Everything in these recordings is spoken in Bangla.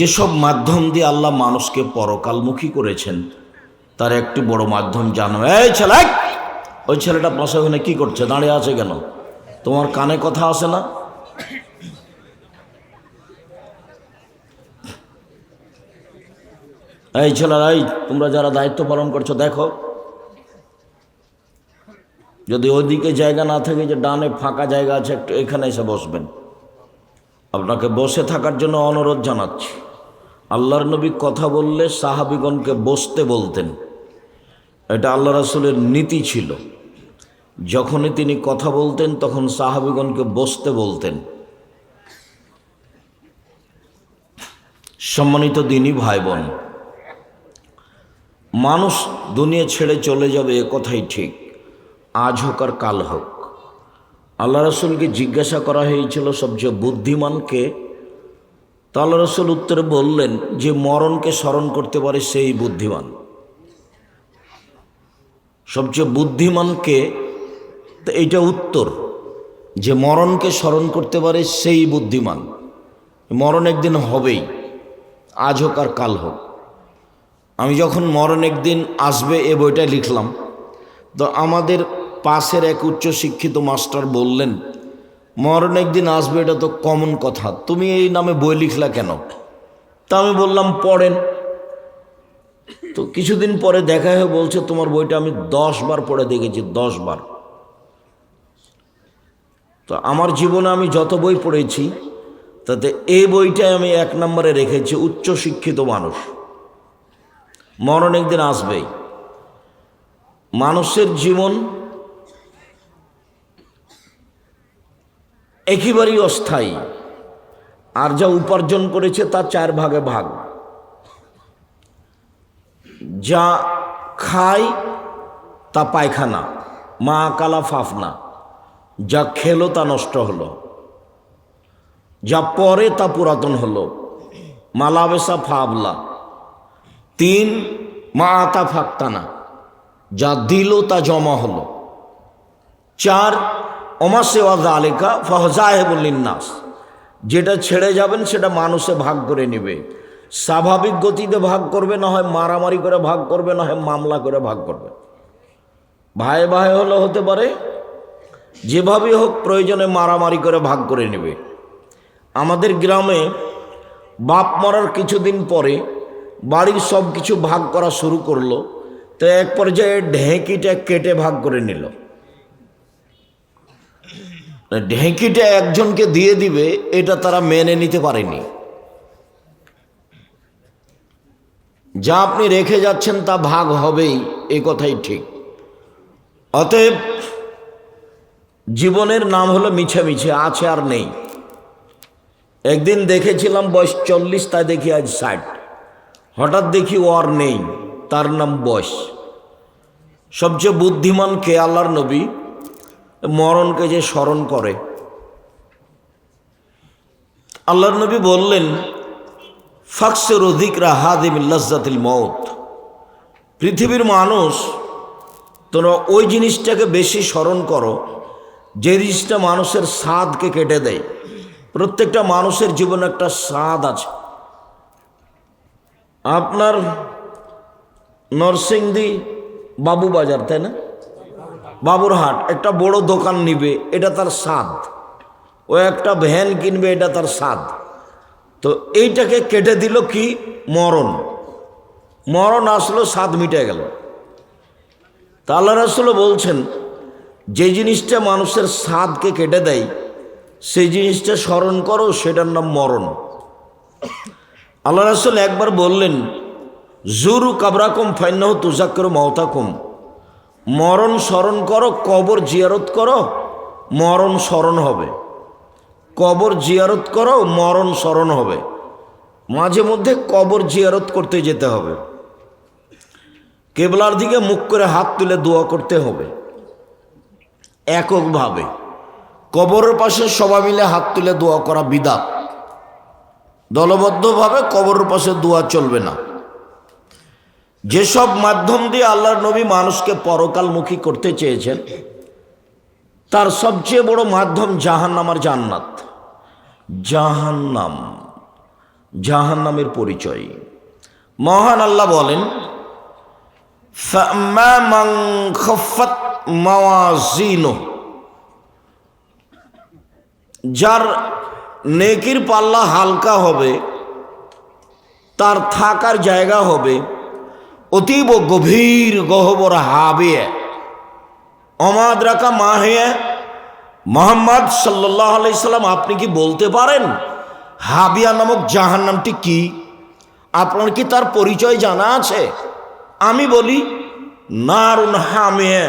যেসব মাধ্যম দিয়ে আল্লাহ মানুষকে পরকালমুখী করেছেন, তার একটি বড় মাধ্যম জানো। এই ছেলে, ওই ছেলেটা পাশে ওখানে কি করছে? দাঁড়িয়ে আছে কেন? তোমার কানে কথা আসে না? এই ছেলেরা এই, তোমরা যারা দায়িত্ব পালন করছ, দেখো। যদি ওইদিকে জায়গা না থাকে, যে ডানে ফাঁকা জায়গা আছে, একটু এখানে এসে বসবেন। আপনাকে বসে থাকার জন্য অনুরোধ জানাচ্ছি। আল্লাহর নবী কথা বললে সাহাবিগণকে বসতে বলতেন। এটা আল্লাহ রাসুলের নীতি ছিল। যখনই তিনি কথা বলতেন, তখন সাহাবিগণকে বসতে বলতেন। সম্মানিত দিনই ভাই বোন মানুষ দুনিয়া ছেড়ে চলে যাবে এ কথাই ঠিক। আজ হোক আর কাল হোক। আল্লাহ রসুলকে জিজ্ঞাসা করা হয়েছিল সবচেয়ে বুদ্ধিমানকে তা আল্লাহ রসুল উত্তরে বললেন যে মরণকে স্মরণ করতে পারে সেই বুদ্ধিমান। সবচেয়ে বুদ্ধিমানকে তো এইটা উত্তর যে মরণকে স্মরণ করতে পারে সেই বুদ্ধিমান। মরণ একদিন হবেই, আজ হোক আর কাল হোক। আমি যখন মরণ একদিন আসবে এ বইটা লিখলাম, তো আমাদের পাশের এক উচ্চশিক্ষিত মাস্টার বললেন মরণ একদিন আসবে, এটা তো কমন কথা। তুমি এই নামে বই লিখলা কেন? তা আমি বললাম, পড়েন। তো কিছুদিন পরে দেখা হয়ে বলছে, তোমার বইটা আমি দশ বার পড়ে দেখেছি, দশ বার। তো আমার জীবনে আমি যত বই পড়েছি, তাতে এই বইটাই আমি এক নম্বরে রেখেছি, উচ্চ শিক্ষিত মানুষ। মরণ একদিন আসবেই। মানুষের জীবন একেবারেই অস্থায়ী। আর যা উপার্জন করেছে তা চার ভাগে ভাগ। যা খায় তা পায়খানা, মা কালা ফাফনা। যা খেলো তা নষ্ট হলো। যা পরে তা পুরাতন হলো। মালাবেসা ফাবলা। তিন, মা আতা ফাক্তানা। যা দিল তা জমা হলো। চার অমাসেওয়া আলেকা ফহজাহেবুল্লিনাস যেটা ছেড়ে যাবেন, সেটা মানুষে ভাগ করে নেবে। স্বাভাবিক গতিতে ভাগ করবে, না হয় মারামারি করে ভাগ করবে, না হয় মামলা করে ভাগ করবে। ভাই ভাই হলে হতে পারে, যেভাবেই হোক প্রয়োজনে মারামারি করে ভাগ করে নেবে। আমাদের গ্রামে বাপ মরার কিছুদিন পরে বাড়ির সব কিছু ভাগ করা শুরু করল, তো এক পর্যায়ে ঢেঁকিটা কেটে ভাগ করে নিল। ঢেঁকিটা একজনকে দিয়ে দিবে, এটা তারা মেনে নিতে পারেনি। যা আপনি রেখে যাচ্ছেন তা ভাগ হবেই, এ কথাই ঠিক। অতএব, জীবনের নাম হলো মিছে মিছে আছে আর নেই। একদিন দেখেছিলাম বয়স চল্লিশ, তাই দেখি আজ ষাট। হঠাৎ দেখি ও আর নেই, তার নাম বয়স। সবচেয়ে বুদ্ধিমান কে? আল্লাহর নবী। মরণকে যে স্মরণ করে। আল্লাহর নবী বললেন, ফাক্সের অধিকরা হাদিম লজ্জাতিল মত পৃথিবীর মানুষ, তোমরা ওই জিনিসটাকে বেশি স্মরণ করো, যে জিনিসটা মানুষের স্বাদকে কেটে দেয়। প্রত্যেকটা মানুষের জীবনে একটা স্বাদ আছে। আপনার নরসিংদী বাবু বাজার তাই না? বাবুরহাট, একটা বড় দোকান নিবে, এটা তার স্বাদ। ও একটা ভ্যান কিনবে, এটা তার স্বাদ। তো এইটাকে কেটে দিল কি? মরণ। মরণ আসলো, স্বাদ মিটে গেল। তা আল্লাহ রাসুল বলছেন, যে জিনিসটা মানুষের স্বাদকে কেটে দেয়, সেই জিনিসটা স্মরণ করো, সেটার নাম মরণ। আল্লাহ রাসুল একবার বললেন, জুরু কাবরাকম ফাইনাহ তুজাক্কর মহতাকুম মরণ স্মরণ করো, কবর জিয়ারত করো, মরণ স্মরণ হবে। কবর জিয়ারত করো, মরণ স্মরণ হবে। মাঝে মধ্যে কবর জিয়ারত করতে যেতে হবে। কেবলার দিকে মুখ করে হাত তুলে দোয়া করতে হবে। এককভাবে। কবরের পাশে সবাই মিলে হাত তুলে দোয়া করা বিদাত। দলবদ্ধভাবে কবরের পাশে দোয়া চলবে না। যেসব মাধ্যম দিয়ে আল্লাহর নবী মানুষকে পরকালমুখী করতে চেয়েছেন, তার সবচেয়ে বড় মাধ্যম জাহান্নাম আর জান্নাত। জাহান্নাম। জাহান্নামের পরিচয়। মহান আল্লাহ বলেন যার নেকির পাল্লা হালকা হবে, তার থাকার জায়গা হবে অতীব গভীর গহবর হাবে অমাদ রাখা মা মাহে। মোহাম্মদ সাল্লাহ আলাইসাল্লাম আপনি কি বলতে পারেন? হাবিয়া নামক জাহান নামটি কি? আপনার কি তার পরিচয় জানা আছে? আমি বলি, নারুন হামে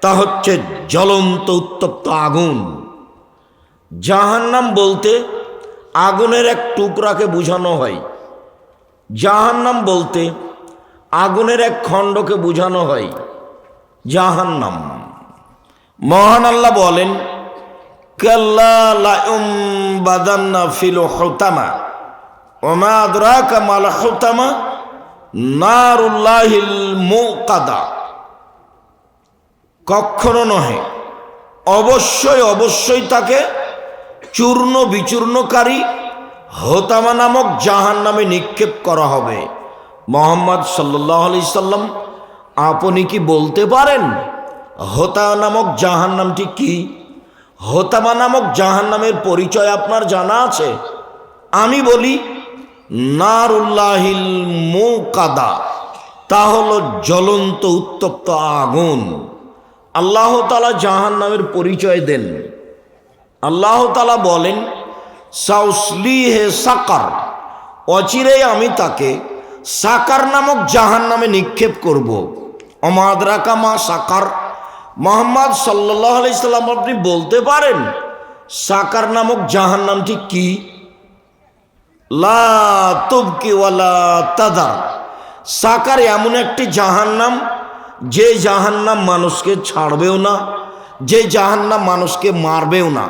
তা হচ্ছে জ্বলন্ত উত্তপ্ত আগুন। জাহান্নাম বলতে আগুনের এক টুকরাকে বোঝানো হয়। জাহান্নাম বলতে আগুনের এক খণ্ডকে বোঝানো হয়। জাহান্নাম। মহান আল্লাহ বলেন কখনো নহে, অবশ্যই অবশ্যই তাকে চূর্ণ বিচূর্ণকারী হোতামা নামক জাহান নামে নিক্ষেপ করা হবে। মোহাম্মদ সাল্লাহ আলি সাল্লাম, আপনি কি বলতে পারেন, হোতা নামক জাহান নামটি কি? হোতামা নামক জাহান নামের পরিচয় আপনার জানা আছে? আমি বলি, নারুল্লাহিল মুকাদা, তা হলো জ্বলন্ত উত্তপ্ত আগুন। আল্লাহ তালা জাহান নামের পরিচয় দেন। আল্লাহ তালা বলেন সাউসলি হে সাকার, অচিরেই আমি তাকে সাকার নামক জাহান নামে নিক্ষেপ করব। অমাদরাকা মা সাকার। মোহাম্মদ সাল্লাহ আলাইসাল্লাম আপনি বলতে পারেন, সাকার নামক জাহান নামটি কি? লা তুবকি ওয়ালা তাদার। সাকার এমন একটি জাহান্নাম, যে জাহান্নাম মানুষকে ছাড়বেও না, যে জাহান্নাম মানুষকে মারবেও না,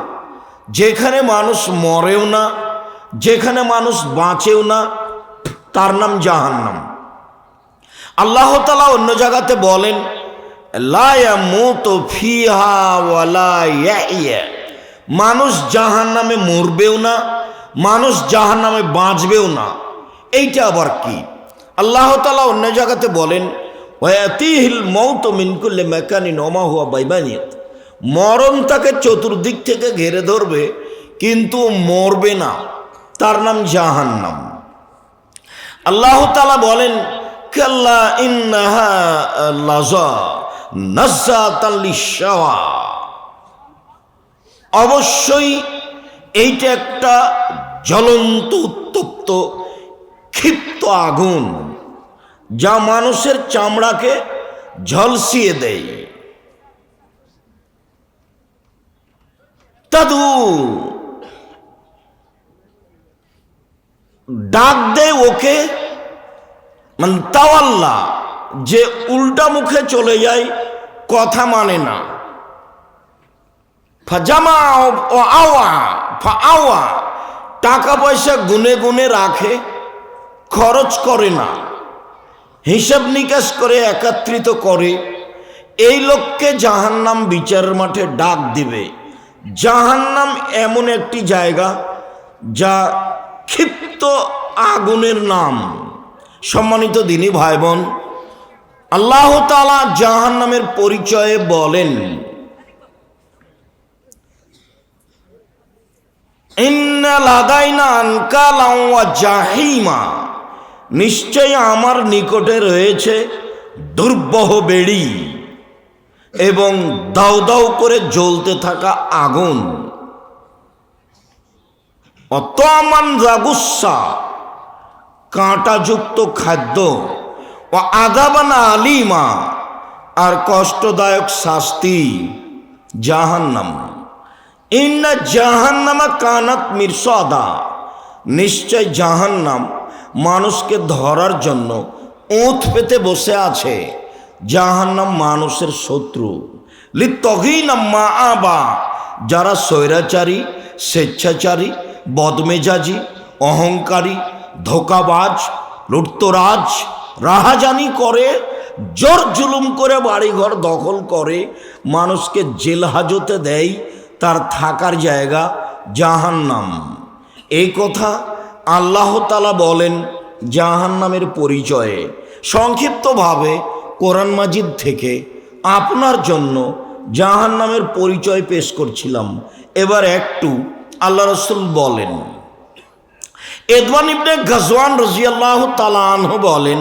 যেখানে মানুষ মরেও না, যেখানে মানুষ বাঁচেও না তার নাম জাহান্নাম। আল্লাহ তালা অন্য জায়গাতে বলেন মানুষ জাহান নামে মরবেও না, মানুষ জাহান নামে বাঁচবেও না। এইটা আবার কি? আল্লাহ তালা অন্য জায়গাতে বলেন মৌত মিনকুল্লে মেকানি নমা হুয়া বাইবানিয়ত। মরণ তাকে চতুর্দিক থেকে ঘেরে ধরবে, কিন্তু মরবে না। তার নাম জাহান্নাম। আল্লাহ তালা বলেন লাজা অবশ্যই এইটা একটা জ্বলন্ত, উত্তপ্ত, ক্ষিপ্ত আগুন, যা মানুষের চামড়াকে ঝলসিয়ে দেয়। দাদু ডাক দেয় ওকে মানে তাওয়াল্লা, যে উল্টা মুখে চলে যায়, কথা মানে না। ফাজামা ও আওয়া, ফা আওয়া, টাকা পয়সা গুনে গুনে রাখে, খরচ করে না। হিসাব নিকাশ করে, একত্রিত করে, এই লোককে জাহান্নাম বিচারের মাঠে ডাক দিবে। জাহান্নাম এমন একটি জায়গা, যা ক্ষিপ্ত আগুনের নাম। সম্মানিত দিনী ভাই বোন আল্লাহ তালা জাহান্নামের পরিচয়ে বলেন জাহিমা। নিশ্চয় আমার নিকটে রয়েছে দুর্বহ বেড়ি এবং দাউ দাউ করে জ্বলতে থাকা আগুন। অত আমান রাগুসা কাঁটাযুক্ত খাদ্য ও আদাবানা আলিমা আর কষ্টদায়ক শাস্তি জাহান্নাম। ইন্না জাহান্নামা কানাত মিরসদা, নিশ্চয় জাহান্নাম মানুষকে ধরার জন্য ওঁত পেতে বসে আছে, জাহান্নাম মানুষের শত্রু। লিতগিনাম্মা আবা, যারা স্বৈরাচারী, স্বেচ্ছাচারী বদমেজাজি, অহংকারী, ধোকাবাজ, লুটতরাজ, রাহাজানি করে, জোর জুলুম করে বাড়িঘর দখল করে, মানুষকে জেল হাজতে দেয়, তার থাকার জায়গা জাহান্নাম। এই কথা আল্লাহ বলেন জাহান নামের পরিচয়ে। সংক্ষিপ্তভাবে কোরআন মাজিদ থেকে আপনার জন্য জাহান নামের পরিচয় পেশ করছিলাম। এবার একটু আল্লাহ রসুল বলেন। এদওয়ান ইবনে গজওয়ান রাজিয়াল্লাহ তালা আনহু বলেন,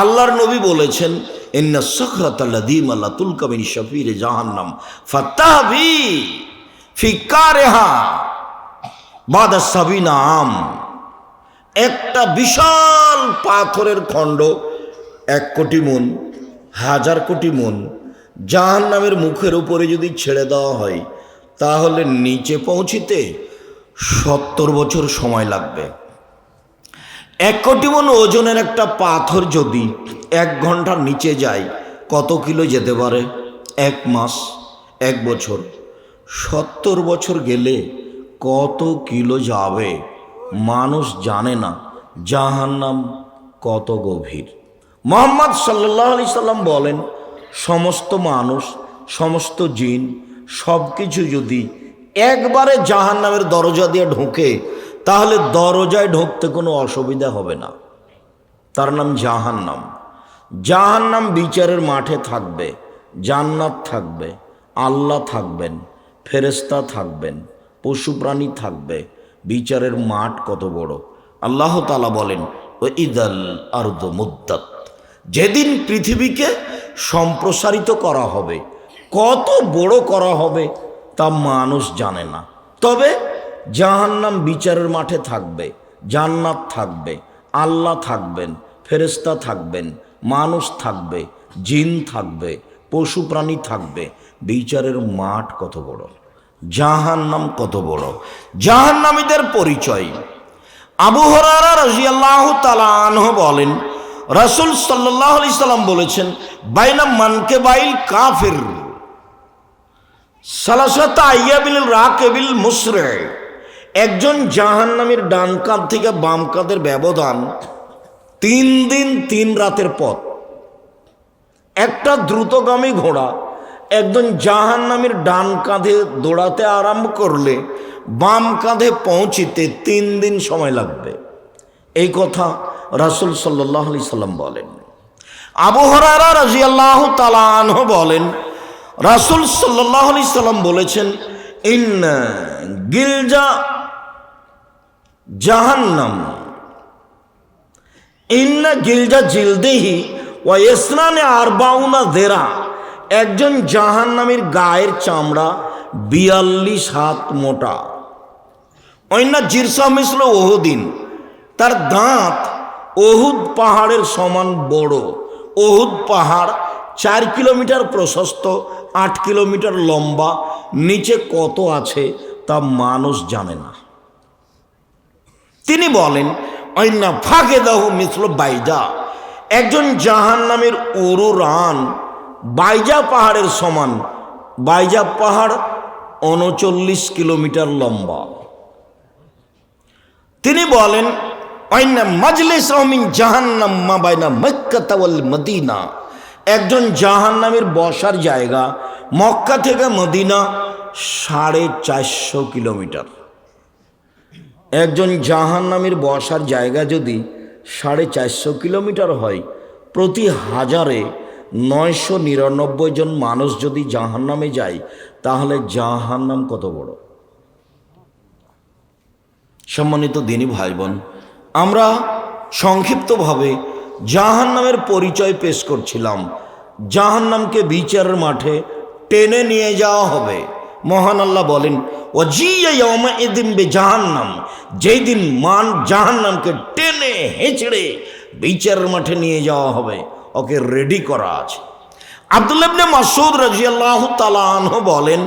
আল্লাহর নবী বলেছেন, ইন্না সখরাত আল্লাদিম আল্লাহ তুলকাবিন শফির জাহান্নাম ফাত্তাবি ফিকারেহা বাদা সাবিনা আম। একটা বিশাল পাথরের খণ্ড এক কোটি মন, হাজার কোটি মন জাহান নামের মুখের উপরে যদি ছেড়ে দেওয়া হয়, তাহলে নিচে পৌঁছিতে সত্তর বছর সময় লাগবে। এক কোটি মন ওজনের একটা পাথর যদি এক ঘণ্টার নিচে যায়, কত কিলো যেতে পারে? এক মাস, এক বছর। সত্তর বছর গেলে কত কিলো যাবে? মানুষ জানে না। জাহান্নাম কত গভীর। মোহাম্মদ সাল্লাহ আলি সাল্লাম বলেন, সমস্ত মানুষ, সমস্ত জিন সব কিছু যদি একবারে জাহান্নামের দরজা দিয়ে ঢোকে, তাহলে দরজায় ঢুকতে কোনো অসুবিধা হবে না। তার নাম জাহান্নাম। জাহান্নাম বিচারের মাঠে থাকবে, জান্নাত থাকবে, আল্লাহ থাকবেন ফেরেস্তা থাকবেন পশু প্রাণী থাকবে, বিচারের মাঠ কত বড়। আল্লাহ তালা বলেন ও ইদাল আর্দ মুদ্দাত। যেদিন পৃথিবীকে সম্প্রসারিত করা হবে, কত বড় করা হবে তা মানুষ জানে না। তবে জাহান্নাম বিচারের মাঠে থাকবে, জান্নাত থাকবে, আল্লাহ থাকবেন ফেরেস্তা থাকবেন, মানুষ থাকবে, জিন থাকবে, পশু প্রাণী থাকবে। বিচারের মাঠ কত বড়, জাহান্নাম কত বড়। জাহান্নামীদের পরিচয়। আবু হরারা রাজিয়াল্লাহ তালা আনহ বলেন, রাসুল সাল্লাহ আলি সাল্লাম বলেছেন, বাইনা মানকে বাইল কাফের। সালাসাতা আইয়াবিল রাকেবিল মুসরে। একজন জাহান্নামীর ডান কাঁধ থেকে বাম কাঁধের ব্যবধান তিন দিন তিন রাতের পথ। একটা দ্রুতগামী ঘোড়া একজন জাহান্নামীর ডান কাঁধে দৌড়াতে আরম্ভ করলে বাম কাঁধে পৌঁছিতে তিন দিন সময় লাগবে। এই কথা রাসুল সাল্লাহ আলি সাল্লাম বলেন। আবু হরারা রাজিয়াল্লাহ তালাহ বলেন রাসুল সাল্লাহ আলি সাল্লাম বলেছেন ইন গিলজা জাহান্নাম। ইন্না গিলজা জিলদেহি ও ইসনানে আরবাউনা দেরা। একজন জাহান্নামীর গায়ের চামড়া বিয়াল্লিশ হাত মোটা। অন্যা জিরসা মিশ্র ওহুদিন। তার দাঁত ওহুদ পাহাড়ের সমান বড়। ওহুদ পাহাড় চার কিলোমিটার প্রশস্ত, আট কিলোমিটার লম্বা, নিচে কত আছে তা মানুষ জানে না। তিনি বলেন অন্যা ফাঁকে দাহ মিশ্র বাইজা একজন জাহান নামের উরু রান বাইজা পাহাড়ের সমান, বাইজা পাহাড় উনচল্লিশ কিলোমিটার লম্বা। তিনি বলেন অন্যা মাজলিস রহমিন জাহান্নাম মা বাইনা মক্কাতাওয়াল মদিনা। একজন জাহান্নামের বসার জায়গা মক্কা থেকে মদিনা সাড়ে চারশো কিলোমিটার। একজন জাহান্নামের বসার জায়গা যদি সাড়ে চারশো কিলোমিটার হয়, প্রতি হাজারে নয়শো নিরানব্বই জন মানুষ যদি জাহান্নামে যায়, তাহলে জাহান্নাম কত বড়? সম্মানিত দিনী ভাই বোন আমরা সংক্ষিপ্তভাবে জাহান্নামের পরিচয় পেশ করছিলাম। জাহান্নামকে বিচারের মাঠে টেনে নিয়ে যাওয়া হবে। মহান আল্লাহ বলেন ও জিদিন বে জাহান্নাম যেই দিন মান জাহান্নামকে টেনে হেঁচড়ে বিচারের মাঠে নিয়ে যাওয়া হবে। ওকে রেডি করা আছে। আবদুল্লাবনে মাসুদ রাজিয়াল্লাহ তালাহ বলেন,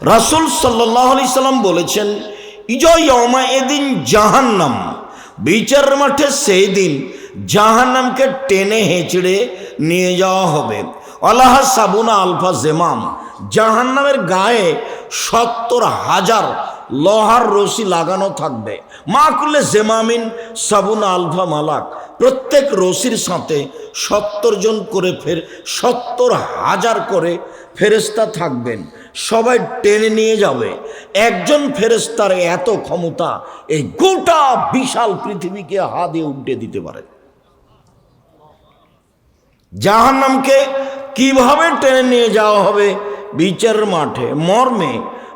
রাসুল সাল্লাহ আলি সাল্লাম বলেছেন ইজয়মা এদিন জাহান্নাম বিচারের মাঠে সেই দিন জাহান্নামকে টেনে হেঁচড়ে নিয়ে যাওয়া হবে। আল্লাহ সাবুনা আলফা জেমাম, জাহান্নামের গায়ে সত্তর হাজার লোহার রশি লাগানো থাকবে। মা করলে জেমামিন, সাবুনা আলফা মালাক, প্রত্যেক রশির সাথে সত্তর জন করে ফের, সত্তর হাজার করে ফেরেস্তা থাকবেন। সবাই টেনে নিয়ে যাবে। একজন ফেরেস্তার এত ক্ষমতা, এই গোটা বিশাল পৃথিবীকে হাতে উল্টে দিতে পারে। জাহান্নামকে কীভাবে টেনে নিয়ে যাওয়া হবে? বিচার মাঠে, মর্মে।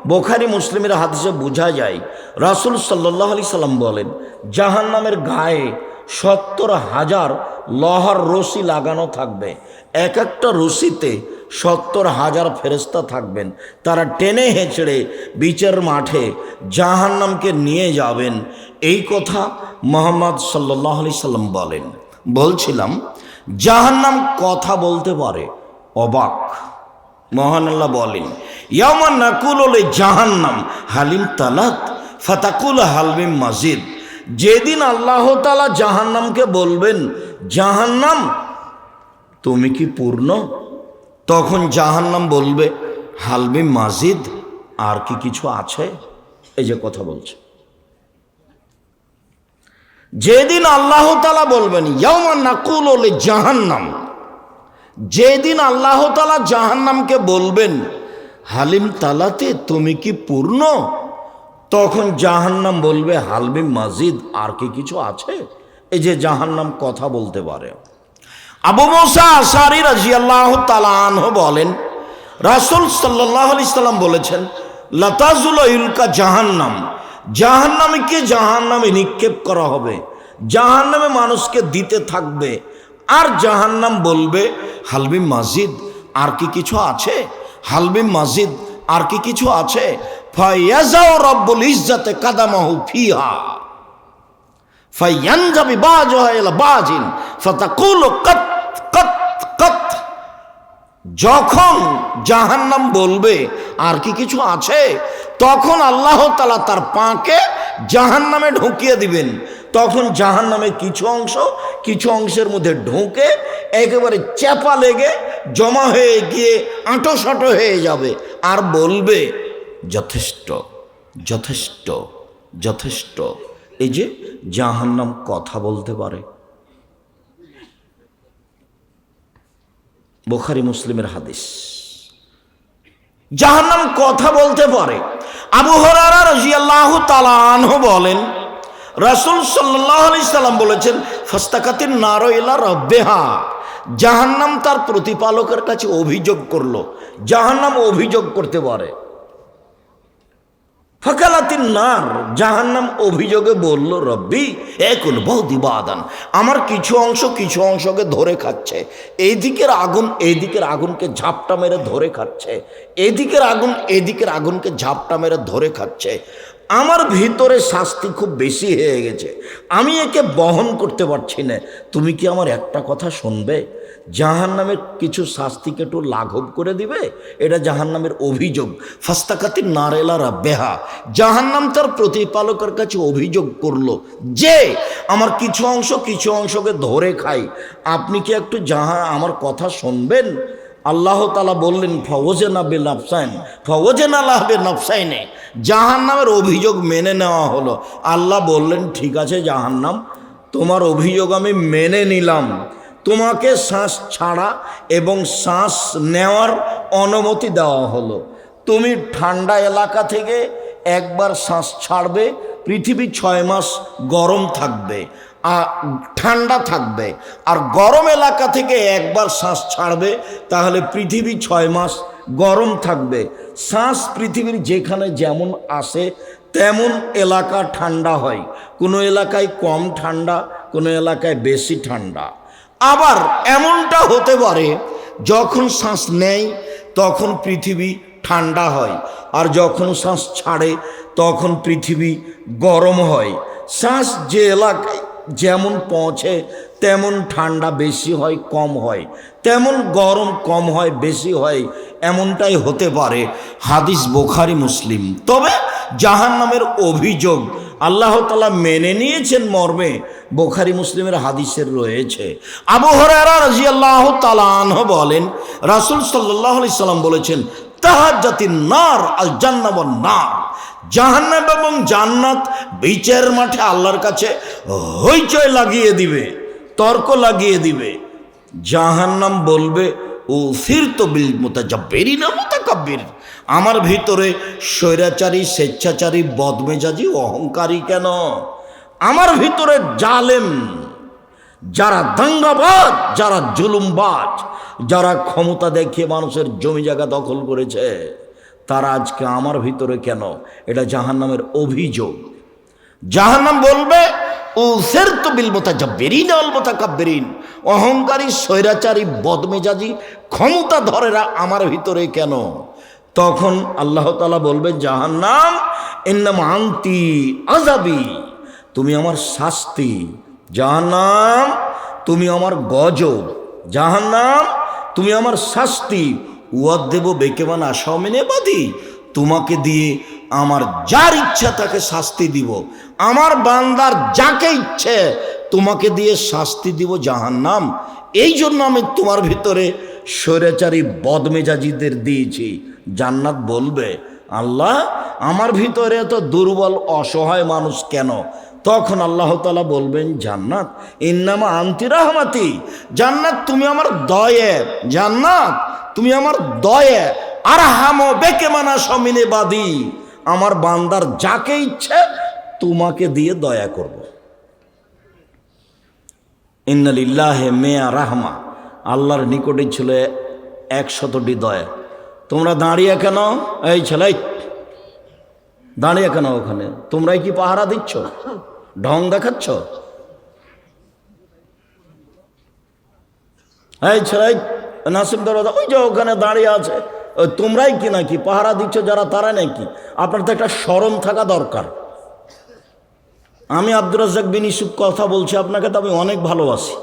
বোখারি মুসলিমের হাদিসে বোঝা যায়, রাসুল সাল্লাহ আলি সাল্লাম বলেন, জাহান্নামের গায়ে সত্তর হাজার লহার রশি লাগানো থাকবে। এক একটা রশিতে সত্তর হাজার ফেরেস্তা থাকবেন। তারা টেনে হেঁচড়ে বিচার মাঠে জাহান্নামকে নিয়ে যাবেন। এই কথা মোহাম্মদ সাল্লাহ আলি সাল্লাম বলেন। বলছিলাম জাহান্নাম কথা বলতে পারে। অবাক। মহান আল্লাহ বলেন ইয়ামান নাকুল ওলে জাহান্নাম হালিম তালাত ফাতাকুল হালমিম মাজিদ। যেদিন আল্লাহ তালা জাহান্নামকে বলবেন, জাহান্নাম, তুমি কি পূর্ণ? তখন জাহান্নাম বলবে, হালমিম মাজিদ, আর কি কিছু আছে? এই যে কথা বলছে। যেদিন আল্লাহ তালা বলবেন ইয়ামান নাকুল ওলে জাহান্নাম যেদিন আল্লাহ তালা জাহান্নামকে বলবেন, হালিম তালাতে তুমি কি পূর্ণ? তখন জাহান্নাম বলবে হালমিম মাজিদ, আর কি কিছু আছে? এই যে জাহান্নাম কথা বলতে পারে। আবু মোসা আসারি রাজি আল্লাহ তালাহ বলেন, রাসুল সাল্লাহ আলি সাল্লাম বলেছেন, লতাজুল ইলকা জাহান্নাম জাহান্নামকে জাহান্নামে নিক্ষেপ করা হবে। জাহান্নামে মানুষকে দিতে থাকবে। আর জাহান্নাম বলবে হালবিম মাজিদ, আর কি কিছু আছে? হালবিম মাজিদ, আর কি কিছু আছে? ফায়াজাও রব্বুল ইজ্জাতে কাদামাহু ফিহা। ফায়ানজাবি বাজুহা ইলা বাজিন, ফাতাকুলু কাত কাত কাত যখন জাহান্নাম বলবে, আর কি কিছু আছে? তখন আল্লাহ তালা তার পাকে জাহান্নামে ঢুকিয়ে দিবেন। তখন জাহান্নামে কিছু অংশ, কিছু অংশের মধ্যে ঢুকে একেবারে চেপা লেগে জমা হয়ে গিয়ে আঁটো সাঁটো হয়ে যাবে। আর বলবে, যথেষ্ট যথেষ্ট যথেষ্ট। এই যে জাহান্নাম কথা বলতে পারে। বোখারি মুসলিমের হাদিস। জাহান্নাম কথা বলতে পারে। আবু হরারা রাজিয়াল্লাহু তাআলা আনহু বলেন, রাসুল সাল্লাহ সাল্লাম বলেছেন ফস্তাকাতির নারো রব্বেহা রাব্বিহা। জাহান্নাম তার প্রতিপালকের কাছে অভিযোগ করল। জাহান্নাম অভিযোগ করতে পারে। ফকালাতিন নার, জাহান্নাম অভিযোগে বলল, রব্বি একুল বহুদিবাদান আমার কিছু অংশ কিছু অংশকে ধরে খাচ্ছে। এই দিকের আগুন এই আগুনকে ঝাপটা মেরে ধরে খাচ্ছে। এদিকের আগুন এদিকের আগুনকে ঝাপটা মেরে ধরে খাচ্ছে। আমার ভিতরে শাস্তি খুব বেশি হয়ে গেছে। আমি একে বহন করতে পারছি না। তুমি কি আমার একটা কথা শুনবে? জাহান নামের কিছু শাস্তিকে একটু লাঘব করে দিবে, এটা জাহান নামের অভিযোগ। ফাস্তাকাতি নারেলারা বেহা জাহান নাম তার প্রতিপালকের কাছে অভিযোগ করল যে, আমার কিছু অংশ কিছু অংশকে ধরে খাই। আপনি কি একটু জাহা, আমার কথা শুনবেন? আল্লাহ তালা বললেন ফওজে না বে নফসাইন ফওজে না লাহবে নাফসাইনে জাহান নামের অভিযোগ মেনে নেওয়া হলো। আল্লাহ বললেন, ঠিক আছে জাহান্নাম, তোমার অভিযোগ আমি মেনে নিলাম। তোমাকে শ্বাস ছাড়া এবং শ্বাস নেওয়ার অনুমতি দেওয়া হলো। তুমি ঠান্ডা এলাকা থেকে একবার শ্বাস ছাড়বে, পৃথিবী ছয় মাস গরম থাকবে আর ঠান্ডা থাকবে। আর গরম এলাকা থেকে একবার শ্বাস ছাড়বে, তাহলে পৃথিবী ছয় মাস গরম থাকবে। শ্বাস পৃথিবীর যেখানে যেমন আসে, তেমন এলাকা ঠান্ডা হয়। কোনো এলাকায় কম ঠান্ডা, কোনো এলাকায় বেশি ঠান্ডা। আবার এমনটা হতে পারে, যখন শ্বাস নেয়, তখন পৃথিবী ঠান্ডা হয়, আর যখন শ্বাস ছাড়ে, তখন পৃথিবী গরম হয়। শ্বাস যে এলাকায় যেমন পৌঁছে, তেমন ঠান্ডা বেশি হয়, কম হয়, তেমন গরম কম হয়, বেশি হয়, এমনটাই হতে পারে। হাদিস বোখারি, মুসলিম। তবে জাহান নামের অভিযোগ আল্লাহ তালা মেনে নিয়েছেন মর্মে। বোখারি মুসলিমের হাদিসের রয়েছে। আবু হরারা রাজি আল্লাহ তালাহ বলেন, রাসুল সাল্লাহ আলি সাল্লাম বলেছেন তাহার জাতির নার আল জান্নাব নার জাহান্নাব এবং জান্নাত বিচার মাঠে আল্লাহর কাছে হইচয় লাগিয়ে দিবে, তর্ক লাগিয়ে দিবে। জাহান্নাম বলবে ও সির তো বিল মোতাজাব্বেরি না মোতাকাব্বির। আমার ভিতরে স্বৈরাচারী, স্বেচ্ছাচারী, বদমেজাজি অহংকারী কেন? আমার ভিতরে জালেম, যারা দাঙ্গাবাজ, যারা জুলুমবাজ, যারা ক্ষমতা দেখিয়ে মানুষের জমি জায়গা দখল করেছে, তারা আজকে আমার ভিতরে কেন? এটা জাহান্নামের অভিযোগ। জাহান্নাম বলবে ও সের তো বিল মোতাজাব্বেরিন অল মোতাকাব্বেরিন অহংকারী, স্বৈরাচারী, বদমেজাজি, ক্ষমতা ধরেরা আমার ভিতরে কেন? তখন আল্লাহ তালা বলবে জাহান্নাম এন্নাম আন্তি আজাবি তুমি আমার শাস্তি। জাহান্নাম, তুমি আমার গজব। জাহান্নাম, তুমি আমার শাস্তি। উয়াদ দেব বেকেমান আশাও মেনে বাদি তোমাকে দিয়ে আমার যার ইচ্ছা তাকে শাস্তি দিব। আমার বান্দার যাকে ইচ্ছে, তোমাকে দিয়ে শাস্তি দিব জাহান্নাম। এই জন্য আমি তোমার ভিতরে স্বৈরাচারী বদমেজাজিদের দিয়েছি। জান্নাত বলবে, আল্লাহ, আমার ভিতরে এত দুর্বল, অসহায় মানুষ কেন? তখন আল্লাহ তালা বলবেন, জান্নাত, ইন্নামা আন্তি রাহমাতি। জান্নাত, তুমি আমার দয়ে, জান্নাত, তুমি আমার দয়ে। আর হামো বেকে মানা সমিনে বাদি আমার বান্দার যাকে ইচ্ছে তোমাকে দিয়ে দয়া করব। ইন্নালিল্লাহে মেয়া রাহমা। আল্লাহর নিকটে ছিল একশতটি দয়া। তোমরা দাঁড়িয়ে কেন? এই ছেলে, দাঁড়িয়ে কেন ওখানে? তোমরাই কি পাহারা দিচ্ছ? ঢং দেখাচ্ছ? এই ছেলে, নাসিম দরজা, ওই যে ওখানে দাঁড়িয়ে আছে। তোমরাই কি নাকি পাহারা দিচ্ছ যারা তারা নাকি? আপনার তো একটা স্মরণ থাকা দরকার। আমি আব্দুর রাজ্জাক বিন ইসুফ কথা বলছি, আপনাকে তো আমি অনেক ভালোবাসি।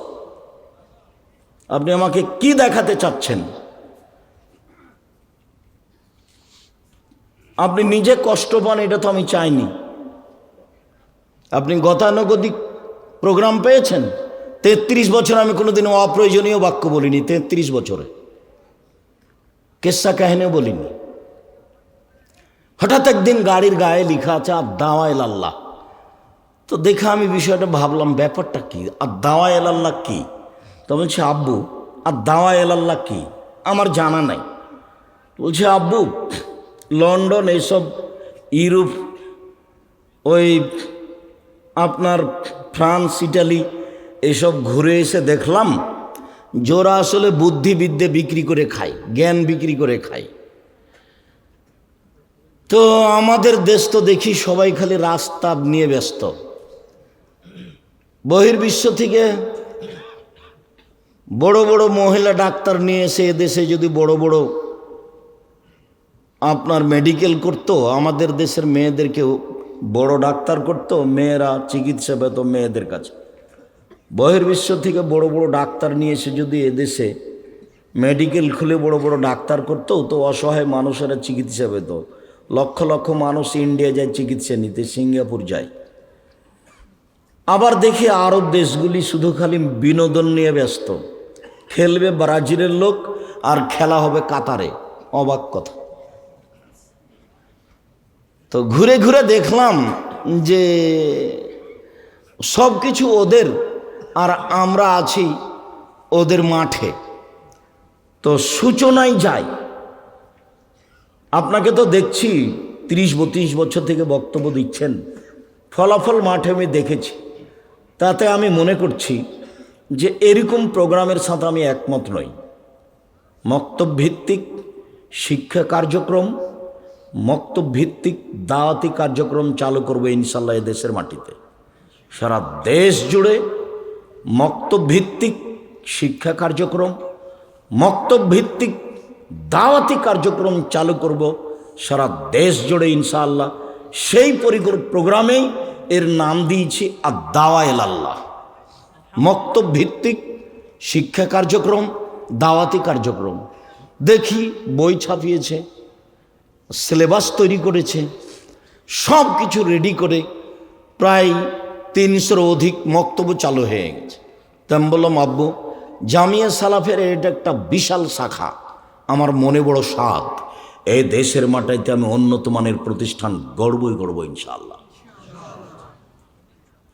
আপনি আমাকে কি দেখাতে চাচ্ছেন? আপনি নিজে কষ্ট পান, এটা তো আমি চাইনি। আপনি গতানুগতিক প্রোগ্রাম পেয়েছেন? তেত্রিশ বছর আমি কোনোদিনও অপ্রয়োজনীয় বাক্য বলিনি, তেত্রিশ বছরে। কেসা কাহিনীও বলিনি। হঠাৎ একদিন গাড়ির গায়ে লেখা আছে, আর দাওয়াইল আল্লাহ তো দেখে আমি বিষয়টা ভাবলাম, ব্যাপারটা কি? আর দাওয়াইল আল্লাহ কি? তো বলছে, আব্বু, আর দাওয়াইল আল্লাহ কি? আমার জানা নাই। বলছে, আব্বু, লন্ডন এইসব ইউরোপ, ওই আপনার ফ্রান্স, ইটালি, এসব ঘুরে এসে দেখলাম। জোরা আসলে বুদ্ধিবিদ্যে বিক্রি করে খায়, জ্ঞান বিক্রি করে খায়। তো আমাদের দেশ তো দেখি সবাই খালি রাস্তা নিয়ে ব্যস্ত। বহির্বিশ্ব থেকে বড় বড় মহিলা ডাক্তার নিয়ে এসে এদেশে যদি বড় বড় আপনার মেডিকেল করতো, আমাদের দেশের মেয়েদেরকেও বড় ডাক্তার করতো, মেয়েরা চিকিৎসা পেত মেয়েদের কাছে। বহির্বিশ্ব থেকে বড় বড় ডাক্তার নিয়ে এসে যদি এদেশে মেডিকেল খুলে বড় বড় ডাক্তার করতো, তো অসহায় মানুষেরা চিকিৎসা পেত। লক্ষ লক্ষ মানুষ ইন্ডিয়া যায় চিকিৎসা নিতে, সিঙ্গাপুর যায়। আবার দেখি আরব দেশগুলি শুধু খালি বিনোদন নিয়ে ব্যস্ত। খেলবে ব্রাজিলের লোক আর খেলা হবে কাতারে। অবাক কথা। তো ঘুরে ঘুরে দেখলাম যে সব কিছু ওদের আর আমরা আছি ওদের মাঠে। তো সূচনায় যাই। আপনাকে তো দেখছি, তিরিশ বত্রিশ বছর থেকে বক্তব্য দিচ্ছেন। ফলাফল মাঠে আমি দেখেছি। তাতে আমি মনে করছি যে এরকম প্রোগ্রামের সাথে আমি একমত নই। মক্তভিত্তিক শিক্ষা কার্যক্রম মক্তভিত্তিক দাওয়াতি কার্যক্রম চালু করবে ইনশাল্লাহ দেশের মাটিতে। সারা দেশ জুড়ে মক্তভিত্তিক শিক্ষা কার্যক্রম মক্তভিত্তিক দাওয়াতি কার্যক্রম চালু করব সারা দেশ জুড়ে ইনশাআল্লাহ। সেই পরিকর প্রোগ্রামেই এর নাম দিয়েছি আর দাওয়া এল আল্লাহ মক্তব ভিত্তিক শিক্ষা কার্যক্রম, দাওয়াতি কার্যক্রম। দেখি বই ছাপিয়েছে, সিলেবাস তৈরি করেছে সব কিছু রেডি করে প্রায় তিনশোর অধিক মক্তব্য চালু হয়ে গেছে। তো আমি বললাম, আব্বু, জামিয়া সালাফের এটা একটা বিশাল শাখা। আমার মনে বড় সাদ এই দেশের মাটাইতে আমি উন্নত মানের প্রতিষ্ঠান গড়বই গড়ব ইনশাআল্লাহ।